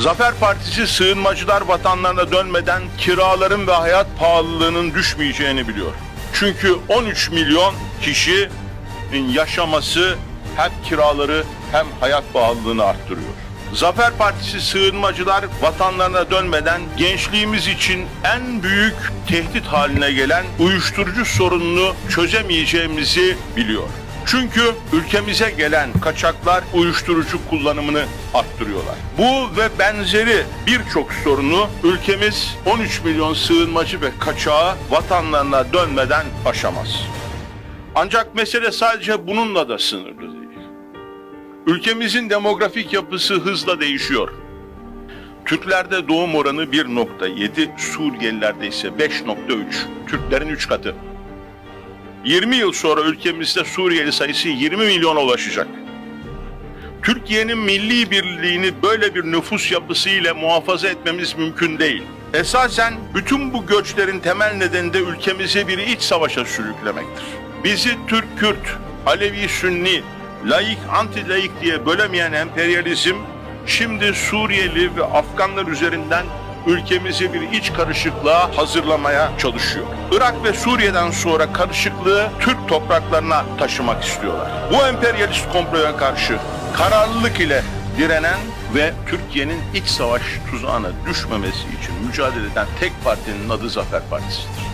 Zafer Partisi sığınmacılar vatanlarına dönmeden kiraların ve hayat pahalılığının düşmeyeceğini biliyor. Çünkü 13 milyon kişinin yaşaması hem kiraları hem hayat pahalılığını arttırıyor. Zafer Partisi sığınmacılar vatanlarına dönmeden gençliğimiz için en büyük tehdit haline gelen uyuşturucu sorununu çözemeyeceğimizi biliyor. Çünkü ülkemize gelen kaçaklar uyuşturucu kullanımını arttırıyorlar. Bu ve benzeri birçok sorunu ülkemiz 13 milyon sığınmacı ve kaçağı vatanlarına dönmeden aşamaz. Ancak mesele sadece bununla da sınırlı değil. Ülkemizin demografik yapısı hızla değişiyor. Türklerde doğum oranı 1.7, Suriyelilerde ise 5.3. Türklerin 3 katı. 20 yıl sonra ülkemizde Suriyeli sayısı 20 milyona ulaşacak. Türkiye'nin milli birliğini böyle bir nüfus yapısı ile muhafaza etmemiz mümkün değil. Esasen bütün bu göçlerin temel nedeni de ülkemizi bir iç savaşa sürüklemektir. Bizi Türk-Kürt, Alevi-Sünni, laik anti-laik diye bölemeyen emperyalizm şimdi Suriyeli ve Afganlar üzerinden ülkemizi bir iç karışıklığa hazırlamaya çalışıyor. Irak ve Suriye'den sonra karışıklığı Türk topraklarına taşımak istiyorlar. Bu emperyalist komploya karşı kararlılık ile direnen ve Türkiye'nin iç savaş tuzağına düşmemesi için mücadele eden tek partinin adı Zafer Partisi'dir.